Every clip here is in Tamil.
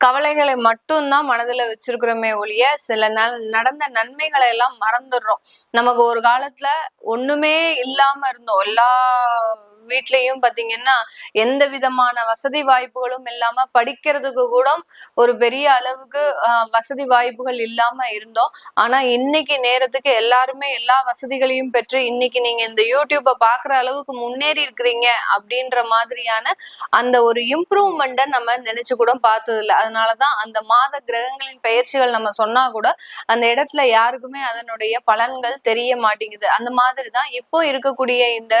கவலைகளை மட்டும்தான் மனதுல வச்சிருக்கிறோமே ஒழிய சில ந நடந்த நன்மைகளை எல்லாம் மறந்துடுறோம். நமக்கு ஒரு காலத்துல ஒண்ணுமே இல்லாம இருந்தோம். எல்லா வீட்லயும் பாத்தீங்கன்னா எந்த விதமான வசதி வாய்ப்புகளும் இல்லாம படிக்கிறதுக்கு கூட ஒரு பெரிய அளவுக்கு வசதி வாய்ப்புகள் இல்லாம இருந்தோம். ஆனா இன்னைக்கு நேரத்துக்கு எல்லாருமே எல்லா வசதிகளையும் பெற்று இன்னைக்கு நீங்க இந்த யூடியூப்பை பாக்குற அளவுக்கு முன்னேறி இருக்கிறீங்க அப்படின்ற மாதிரியான அந்த ஒரு இம்ப்ரூவ்மெண்ட்டை நம்ம நினைச்சு கூட பார்த்தது இல்லை. அதனாலதான் அந்த மாத கிரகங்களின் பயிற்சிகள் நம்ம சொன்னா கூட அந்த இடத்துல யாருக்குமே அதனுடைய பலன்கள் தெரிய மாட்டேங்குது. அந்த மாதிரிதான் இப்போ இருக்கக்கூடிய இந்த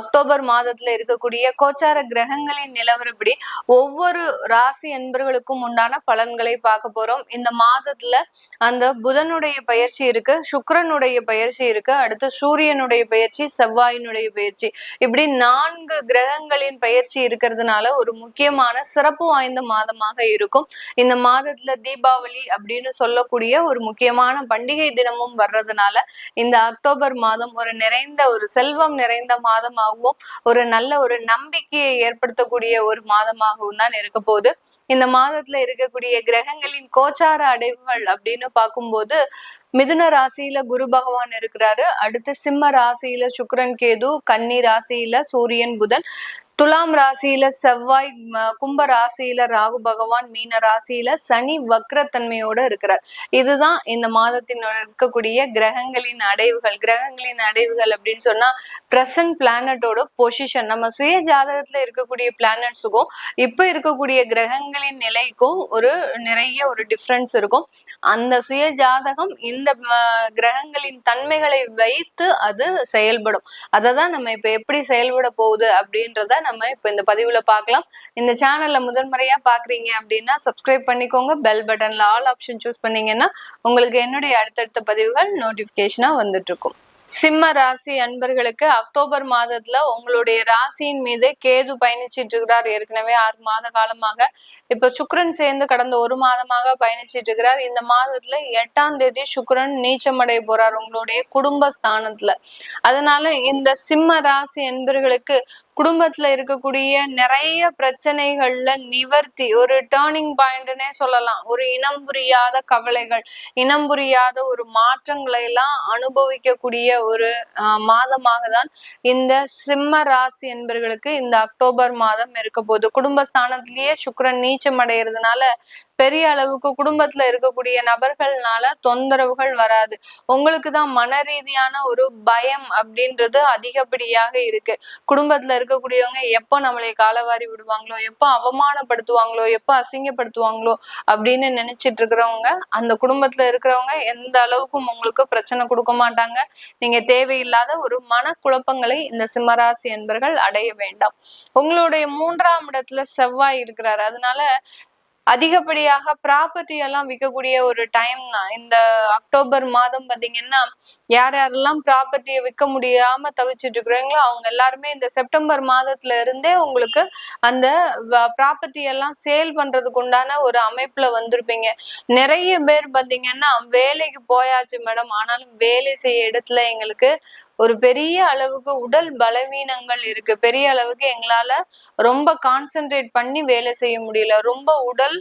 அக்டோபர் மாதத்துல இருக்கக்கூடிய கோச்சார கிரகங்களின் நிலவரப்படி ஒவ்வொரு ராசி என்பர்களுக்கும் உண்டான பலன்களை பார்க்க போறோம். இந்த மாதத்துல அந்த புதனுடைய பயிற்சி இருக்கு சுக்கரனுடைய பயிற்சி இருக்கு அடுத்து சூரியனுடைய பயிற்சி செவ்வாயினுடைய பயிற்சி. இப்படி நான்கு கிரகங்களின் பயிற்சி இருக்கிறதுனால ஒரு முக்கியமான சிறப்பு வாய்ந்த மாதமாக இருக்கும். இந்த மாதத்துல தீபாவளி அப்படின்னு சொல்லக்கூடிய ஒரு முக்கியமான பண்டிகை தினமும் வர்றதுனால இந்த அக்டோபர் மாதம் ஒரு நிறைந்த ஒரு செல்வம் நிறைந்த மாதமாகவும் ஒரு நல்ல ஒரு நம்பிக்கையை ஏற்படுத்தக்கூடிய ஒரு மாதமாகவும் தான் இருக்க போகுது. இந்த மாதத்துல இருக்கக்கூடிய கிரகங்களின் கோச்சார அடைவுகள் அப்படின்னு பார்க்கும்போது மிதுன ராசியில குரு பகவான் இருக்கிறாரு. அடுத்து சிம்ம ராசியில சுக்கரன் கேது கன்னி ராசியில சூரியன் புதன். துலாம் ராசியில செவ்வாய் கும்ப ராசியில ராகு பகவான் மீன ராசியில சனி வக்ரத்தன்மையோட இருக்கிறார். இதுதான் இந்த மாதத்தின் இருக்கக்கூடிய கிரகங்களின் அடைவுகள். கிரகங்களின் அடைவுகள் அப்படின்னு சொன்னா பிரசன்ட் பிளானட்டோட பொசிஷன் நம்ம சுய ஜாதகத்துல இருக்கக்கூடிய பிளானட்ஸுக்கும் இப்ப இருக்கக்கூடிய கிரகங்களின் நிலைக்கும் ஒரு நிறைய ஒரு டிஃப்ரென்ஸ் இருக்கும். அந்த சுய ஜாதகம் இந்த கிரகங்களின் தன்மைகளை வைத்து அது செயல்படும். அதை தான் நம்ம இப்ப எப்படி செயல்பட போகுது அப்படின்றத நம்ம இப்போ இந்த பதிவுல பார்க்கலாம் இந்த சேனல்ல முதன்முறையா பாக்குறீங்க அப்படின்னா சப்ஸ்கிரைப் பண்ணிக்கோங்க. பெல் பட்டன்ல ஆல் ஆப்ஷன் சூஸ் பண்ணீங்கன்னா உங்களுக்கு என்னுடைய அடுத்தடுத்த பதிவுகள் நோட்டிபிகேஷனா வந்துட்டு இருக்கும் சிம்ம ராசி அன்பர்களுக்கு அக்டோபர் மாதத்துல உங்களுடைய ராசியின் மீது கேது பயணிச்சிட்டு இருக்கிறார். ஏற்கனவே ஆறு மாத காலமாக இப்ப சுக்கரன் சேர்ந்து கடந்த ஒரு மாதமாக பயணிச்சிட்டு இருக்கிறார். இந்த மாதத்துல எட்டாம் தேதி சுக்கரன் நீச்சமடைய போறார் உங்களுடைய குடும்ப ஸ்தானத்துல அதனால இந்த சிம்ம ராசி என்பர்களுக்கு குடும்பத்துல இருக்கக்கூடிய நிறைய பிரச்சனைகள்ல நிவர்த்தி ஒரு டேர்னிங் பாயிண்ட்னே சொல்லலாம். ஒரு இனம் புரியாத கவலைகள் இனம் புரியாத ஒரு மாற்றங்களை எல்லாம் அனுபவிக்கக்கூடிய ஒரு மாதமாக தான் இந்த சிம்ம ராசி என்பர்களுக்கு இந்த அக்டோபர் மாதம் இருக்க போகுது. குடும்பஸ்தானத்திலேயே சுக்கரன் நீச்சம் அடைகிறதுனால பெரிய அளவுக்கு குடும்பத்துல இருக்கக்கூடிய நபர்கள்னால தொந்தரவுகள் வராது. உங்களுக்கு தான் மன ரீதியான ஒரு பயம் அப்படின்றது அதிகப்படியாக இருக்கு. குடும்பத்துல இருக்கக்கூடியவங்க எப்போ நம்மளை காலவாரி விடுவாங்களோ எப்போ அவமானப்படுத்துவாங்களோ எப்போ அசிங்கப்படுத்துவாங்களோ அப்படின்னு நினைச்சிட்டு இருக்கிறவங்க அந்த குடும்பத்துல இருக்கிறவங்க எந்த அளவுக்கும் உங்களுக்கு பிரச்சனை கொடுக்க மாட்டாங்க. நீங்க தேவையில்லாத ஒரு மனக்குழப்பங்களை இந்த சிம்மராசி என்பர்கள் அடைய வேண்டாம். உங்களுடைய மூன்றாம் இடத்துல செவ்வாய் இருக்கிறாரு. அதனால அதிகப்படியாக ப்ராப்பர்ட்டி எல்லாம் விற்கக்கூடிய ஒரு டைம் தான் இந்த அக்டோபர் மாதம் பாத்தீங்கன்னா யார் யாரெல்லாம் ப்ராப்பர்ட்டியை விற்க முடியாம தவிச்சிட்டு இருக்கிறீங்களோ அவங்க எல்லாருமே இந்த செப்டம்பர் மாதத்துல இருந்தே உங்களுக்கு அந்த ப்ராப்பர்ட்டி எல்லாம் சேல் பண்றதுக்கு உண்டான ஒரு அமைப்புல வந்திருப்பீங்க. நிறைய பேர் பாத்தீங்கன்னா வேலைக்கு போயாச்சு மேடம் ஆனாலும் வேலை செய்ய இடத்துல எங்களுக்கு ஒரு பெரிய அளவுக்கு உடல் பலவீனங்கள் இருக்கு. பெரிய அளவுக்கு எங்களால ரொம்ப கான்சென்ட்ரேட் பண்ணி வேலை செய்ய முடியல. ரொம்ப உடல்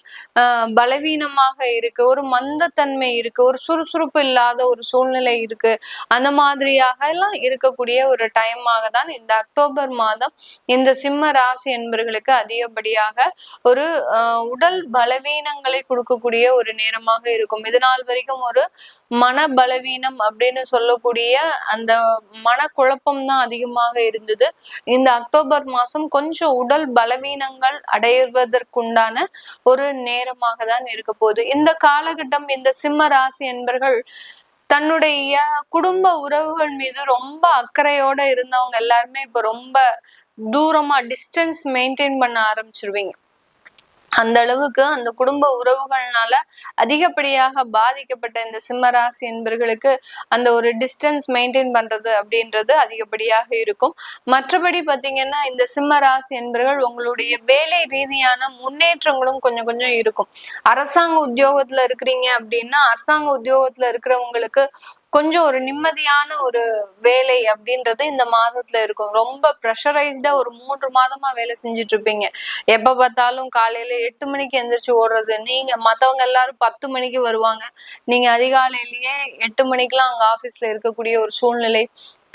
பலவீனமாக இருக்கு. ஒரு மந்தத்தன்மை இருக்கு. ஒரு சுறுசுறுப்பு இல்லாத ஒரு சூழ்நிலை இருக்கு. அந்த மாதிரியாக எல்லாம் இருக்கக்கூடிய ஒரு டைமாக தான் இந்த அக்டோபர் மாதம் இந்த சிம்ம ராசி என்பர்களுக்கு அதிகப்படியாக ஒரு உடல் பலவீனங்களை கொடுக்கக்கூடிய ஒரு நேரமாக இருக்கும். இது நாள் வரைக்கும் ஒரு மன பலவீனம் அப்படின்னு சொல்லக்கூடிய அந்த மனக்குழப்பம் தான் அதிகமாக இருந்தது. இந்த அக்டோபர் மாசம் கொஞ்சம் உடல் பலவீனங்கள் அடைவதற்குண்டான ஒரு நேரமாக தான் இருக்க போகுது. இந்த காலகட்டம் இந்த சிம்ம ராசி என்பர்கள் தன்னுடைய குடும்ப உறவுகள் மீது ரொம்ப அக்கறையோட இருந்தவங்க எல்லாருமே இப்ப ரொம்ப தூரமா டிஸ்டன்ஸ் மெயின்டைன் பண்ண ஆரம்பிச்சிருவீங்க. அந்த அளவுக்கு அந்த குடும்ப உறவுகள்னால அதிகப்படியாக பாதிக்கப்பட்ட இந்த சிம்மராசி என்பர்களுக்கு அந்த ஒரு டிஸ்டன்ஸ் மெயின்டைன் பண்றது அப்படின்றது அதிகப்படியாக இருக்கும். மற்றபடி பாத்தீங்கன்னா இந்த சிம்மராசி என்பர்கள் உங்களுடைய வேலை ரீதியான முன்னேற்றங்களும் கொஞ்சம் கொஞ்சம் இருக்கும். அரசாங்க உத்தியோகத்துல இருக்கிறீங்க அப்படின்னா அரசாங்க உத்தியோகத்துல இருக்கிறவங்களுக்கு கொஞ்சம் ஒரு நிம்மதியான ஒரு வேலை அப்படின்றது இந்த மாதத்துல இருக்கும். ரொம்ப ப்ரெஷரைஸ்டா ஒரு மூன்று மாதமா வேலை செஞ்சுட்டு இருப்பீங்க எப்ப பார்த்தாலும் காலையில எட்டு மணிக்கு எந்திரிச்சு ஓடுறது நீங்க மத்தவங்க எல்லாரும் பத்து மணிக்கு வருவாங்க. நீங்க அதிகாலையிலேயே எட்டு மணிக்கெல்லாம் அங்க ஆபீஸ்ல இருக்கக்கூடிய ஒரு சூழ்நிலை.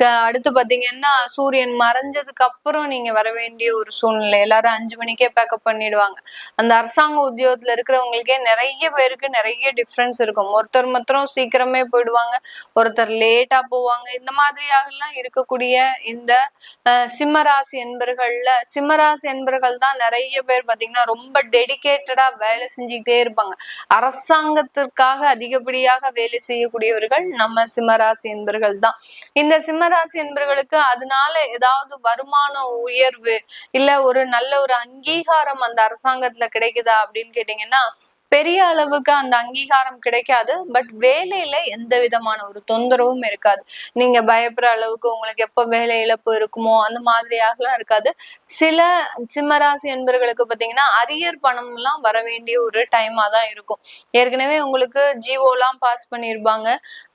அடுத்து பாத்தீங்கன்னா சூரியன் மறைஞ்சதுக்கு அப்புறம் நீங்க வர வேண்டிய ஒரு சூழ்நிலை. எல்லாரும் அஞ்சு மணிக்கே பேக்கப் பண்ணிடுவாங்க. அந்த அரசாங்க உத்தியோகத்துல இருக்கிறவங்களுக்கே நிறைய பேருக்கு நிறைய டிஃப்ரென்ஸ் இருக்கும். ஒருத்தர் மாத்திரம் சீக்கிரமே போயிடுவாங்க. ஒருத்தர் லேட்டா போவாங்க. இந்த மாதிரியாகலாம் இருக்கக்கூடிய இந்த சிம்மராசி என்பர்கள்ல சிம்மராசி என்பர்கள் தான் நிறைய பேர் பாத்தீங்கன்னா ரொம்ப டெடிக்கேட்டடா வேலை செஞ்சுக்கிட்டே இருப்பாங்க. அரசாங்கத்திற்காக அதிகப்படியாக வேலை செய்யக்கூடியவர்கள் நம்ம சிம்மராசி என்பர்கள் தான். இந்த சிம்ம சிம்மராசி என்பவர்களுக்கு அதனால ஏதாவது வருமான உயர்வு இல்ல ஒரு நல்ல ஒரு அங்கீகாரம் அந்த அரசாங்கத்துல கிடைக்குதா அப்படின்னு கேட்டீங்கன்னா பெரிய அளவுக்கு அந்த அங்கீகாரம் கிடைக்காது பட் வேலையில எந்த விதமான ஒரு தொந்தரவும் இருக்காது. நீங்க பயப்படுற அளவுக்கு உங்களுக்கு எப்ப வேலை இழப்பு இருக்குமோ அந்த மாதிரியாகலாம் இருக்காது. சில சிம்மராசி என்பர்களுக்கு பாத்தீங்கன்னா அரியர் பணம் எல்லாம் வர வேண்டிய ஒரு டைமா தான் இருக்கும். ஏற்கனவே உங்களுக்கு ஜிஓ எல்லாம் பாஸ் பண்ணிருப்பாங்க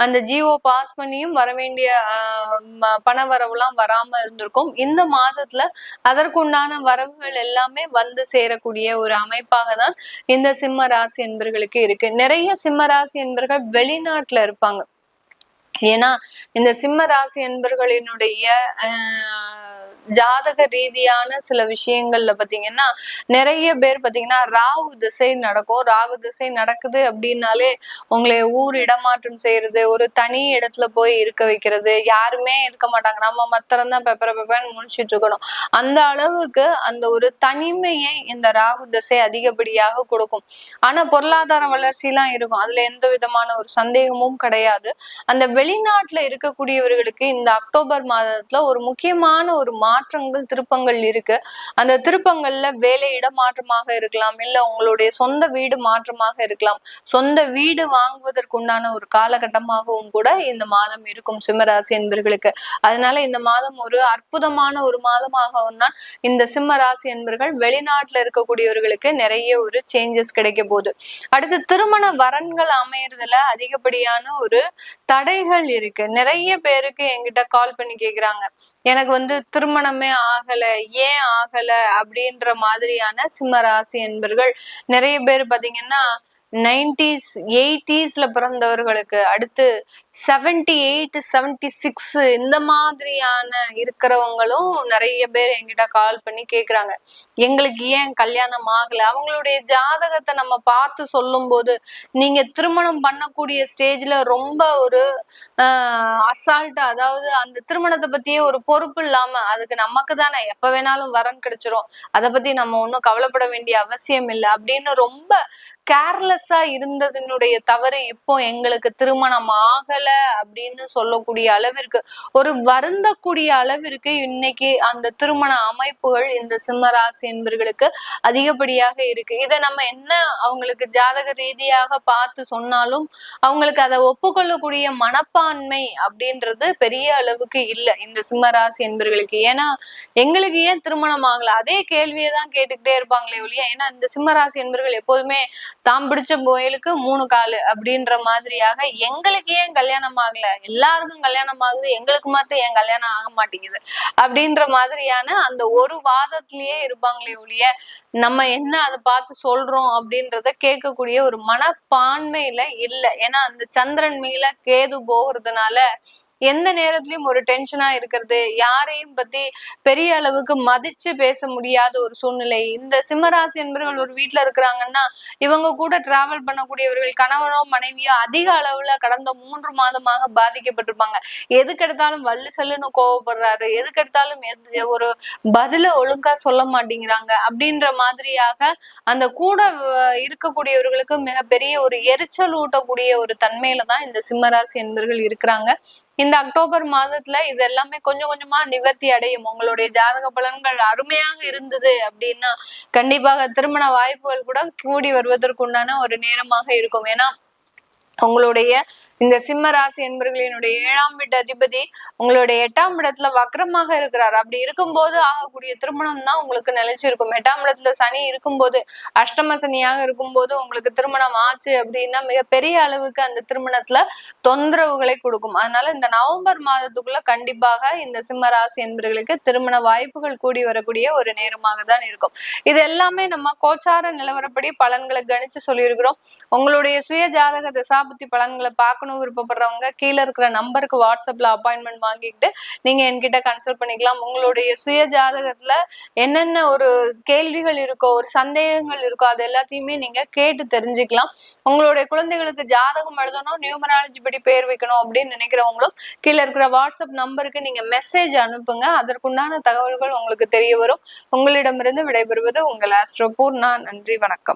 அந்த ஜிஓ பாஸ் பண்ணியும் வர வேண்டிய பண வரவுலாம் வராம இருந்திருக்கும். இந்த மாதத்துல அதற்குண்டான வரவுகள் எல்லாமே வந்து சேரக்கூடிய ஒரு அமைப்பாக தான் இந்த சிம்ம ராசி என்பர்களுக்கு இருக்கு. நிறைய சிம்ம ராசி என்பர்கள் வெளிநாட்டுல இருப்பாங்க. ஏன்னா இந்த சிம்ம ராசி என்பர்களினுடைய ஜாதக ரீதியான சில விஷயங்கள்ல பாத்தீங்கன்னா நிறைய பேர் பாத்தீங்கன்னா ராகு திசை நடக்கும். ராகு திசை நடக்குது அப்படின்னாலே உங்களை ஊர் இடமாற்றம் செய்யறது ஒரு தனி இடத்துல போய் இருக்க வைக்கிறது யாருமே இருக்க மாட்டாங்க. நம்ம மத்திரம் தான் பெப்பர பெப்பன்னு முடிச்சிட்டு இருக்கணும். அந்த அளவுக்கு அந்த ஒரு தனிமையை இந்த ராகு திசை அதிகப்படியாக கொடுக்கும். ஆனா பொருளாதார வளர்ச்சி எல்லாம் இருக்கும். அதுல எந்த விதமான ஒரு சந்தேகமும் கிடையாது. அந்த வெளிநாட்டுல இருக்கக்கூடியவர்களுக்கு இந்த அக்டோபர் மாதத்துல ஒரு முக்கியமான ஒரு மாற்றங்கள் திருப்பங்கள் இருக்கு. அந்த திருப்பங்கள்ல வேலை இடமாற்றமாக இருக்கலாம். இல்ல உங்களுடைய சொந்த வீடு மாற்றமாக இருக்கலாம். சொந்த வீடு வாங்குவதற்குண்டான ஒரு காலகட்டமாகவும் கூட இந்த மாதம் இருக்கும் சிம்மராசி என்பர்களுக்கு. அதனால இந்த மாதம் ஒரு அற்புதமான ஒரு மாதமாகவும் தான் இந்த சிம்ம ராசி என்பர்கள் வெளிநாட்டுல இருக்கக்கூடியவர்களுக்கு நிறைய ஒரு சேஞ்சஸ் கிடைக்க போகுது. அடுத்து திருமண வரன்கள் அமையறதுல அதிகப்படியான ஒரு தடைகள் இருக்கு. நிறைய பேருக்கு என்கிட்ட கால் பண்ணி கேக்குறாங்க. எனக்கு வந்து திருமணமே ஆகல ஏன் ஆகல அப்படின்ற மாதிரியான சிம்மராசி என்பர்கள் நிறைய பேர் பாத்தீங்கன்னா நைன்டிஸ் எயிட்டிஸ்ல பிறந்தவர்களுக்கு அடுத்து செவன்டி எயிட் செவன்டி சிக்ஸ் இந்த மாதிரியான இருக்கிறவங்களும் நிறைய பேர் என்கிட்ட கால் பண்ணி கேக்குறாங்க. எங்களுக்கு ஏன் கல்யாணம் ஆகல? அவங்களுடைய ஜாதகத்தை நம்ம பார்த்து சொல்லும் போது நீங்க திருமணம் பண்ணக்கூடிய ஸ்டேஜ்ல ரொம்ப ஒரு ஆஹ் அதாவது அந்த திருமணத்தை பத்தியே ஒரு பொறுப்பு இல்லாம அதுக்கு நமக்கு தானே எப்ப வேணாலும் வரன் கிடைச்சிரும். அதை பத்தி நம்ம ஒண்ணும் கவலைப்பட வேண்டிய அவசியம் இல்லை அப்படின்னு ரொம்ப கேர்லெஸ்ஸா இருந்ததுனுடைய தவறு இப்போ எங்களுக்கு திருமணம் ஆகல. அப்படின்னு சொல்லக்கூடிய அளவிற்கு ஒரு வருந்தக்கூடிய அளவிற்கு இன்னைக்கு அந்த திருமண அமைப்புகள் இந்த சிம்மராசி என்பர்களுக்கு அதிகப்படியாக இருக்கு. இதை நம்ம என்ன அவங்களுக்கு ஜாதக ரீதியாக பார்த்து சொன்னாலும் அவங்களுக்கு அதை ஒப்புக்கொள்ளக்கூடிய மனப்பான்மை அப்படின்றது பெரிய அளவுக்கு இல்லை இந்த சிம்மராசி என்பர்களுக்கு. ஏன்னா எங்களுக்கு ஏன் திருமணம் ஆகல? அதே கேள்வியை தான் கேட்டுக்கிட்டே இருப்பாங்களே ஒழிய ஏன்னா இந்த சிம்மராசி என்பர்கள் எப்போதுமே தாம் பிடிச்ச கோயிலுக்கு மூணு காலு அப்படின்ற மாதிரியாக எங்களுக்கு ஏன் கல்யாணம் கல்யாணம் ஆகல. எல்லாருக்கும் கல்யாணம் ஆகுது. எங்களுக்கு மட்டும் என் கல்யாணம் ஆக மாட்டேங்குது? அப்படின்ற மாதிரியான அந்த ஒரு வாதத்திலேயே இருப்பாங்களே ஒழிய நம்ம என்ன அதை பார்த்து சொல்றோம் அப்படின்றத கேட்கக்கூடிய ஒரு மனப்பான்மையில இல்லை. ஏன்னா அந்த சந்திரன் மேல கேது போகிறதுனால எந்த நேரத்திலயும் ஒரு டென்ஷனா இருக்கிறது. யாரையும் பத்தி பெரிய அளவுக்கு மதிச்சு பேச முடியாத ஒரு சூழ்நிலை. இந்த சிம்மராசி என்பவர்கள் ஒரு வீட்டுல இருக்கிறாங்கன்னா இவங்க கூட டிராவல் பண்ணக்கூடியவர்கள் கணவனோ மனைவியோ அதிக அளவுல கடந்த மூன்று மாதமாக பாதிக்கப்பட்டிருப்பாங்க. எதுக்கெடுத்தாலும் வள்ளு செல்லுன்னு கோவப்படுறாரு. எதுக்கெடுத்தாலும் எது ஒரு பதில ஒழுங்கா சொல்ல மாட்டேங்கிறாங்க. அப்படின்ற மாதிரியாக அந்த கூட இருக்கக்கூடியவர்களுக்கு மிகப்பெரிய ஒரு எரிச்சல் ஊட்டக்கூடிய ஒரு தன்மையில தான் இந்த சிம்மராசி என்பர்கள் இருக்கிறாங்க. இந்த அக்டோபர் மாதத்துல இது எல்லாமே கொஞ்சம் கொஞ்சமா நிவர்த்தி அடையும். உங்களுடைய ஜாதக பலன்கள் அருமையாக இருந்தது அப்படின்னா கண்டிப்பாக திருமண வாய்ப்புகள் கூட கூடி வருவதற்குண்டான ஒரு நேரமாக இருக்கும். ஏன்னா உங்களுடைய இந்த சிம்ம ராசி என்பர்களினுடைய ஏழாம் வீட்டு அதிபதி உங்களுடைய எட்டாம் இடத்துல வக்ரமாக இருக்கிறார். அப்படி இருக்கும்போது ஆகக்கூடிய திருமணம் தான் உங்களுக்கு நிலைச்சிருக்கும் எட்டாம் இடத்துல சனி இருக்கும்போது அஷ்டம சனியாக இருக்கும்போது உங்களுக்கு திருமணம் ஆச்சு அப்படின்னா மிகப்பெரிய அளவுக்கு அந்த திருமணத்துல தொந்தரவுகளை கொடுக்கும். அதனால இந்த நவம்பர் மாதத்துக்குள்ள கண்டிப்பாக இந்த சிம்ம ராசி என்பர்களுக்கு திருமண வாய்ப்புகள் கூடி வரக்கூடிய ஒரு நேரமாக தான் இருக்கும். இது எல்லாமே நம்ம கோச்சார நிலவரப்படி பலன்களை கணிச்சு சொல்லியிருக்கிறோம். உங்களுடைய சுய ஜாதக தசாபுத்தி பலன்களை பார்க்கணும் விருப்பப்படுறவங்க கீழே இருக்கிற நம்பருக்கு வாட்ஸ்அப்ல அப்பாயின்மெண்ட் வாங்கிக்கிட்டு நீங்க என்கிட்ட கன்சல்ட் பண்ணிக்கலாம். உங்களுடைய சுய ஜாதகத்துல என்னென்ன ஒரு கேள்விகள் இருக்கோ ஒரு சந்தேகங்கள் இருக்கோ அது எல்லாத்தையுமே நீங்க கேட்டு தெரிஞ்சுக்கலாம். உங்களுடைய குழந்தைகளுக்கு ஜாதகம் எழுதணும் நியூமராலஜி படி பேர் வைக்கணும் அப்படின்னு நினைக்கிறவங்களும் கீழே இருக்கிற வாட்ஸ்அப் நம்பருக்கு நீங்க மெசேஜ் அனுப்புங்க. அதற்குண்டான தகவல்கள் உங்களுக்கு தெரிய வரும். உங்களிடமிருந்து விடைபெறுவது உங்கள் ஆஸ்ட்ரோபூர்ணா நன்றி வணக்கம்.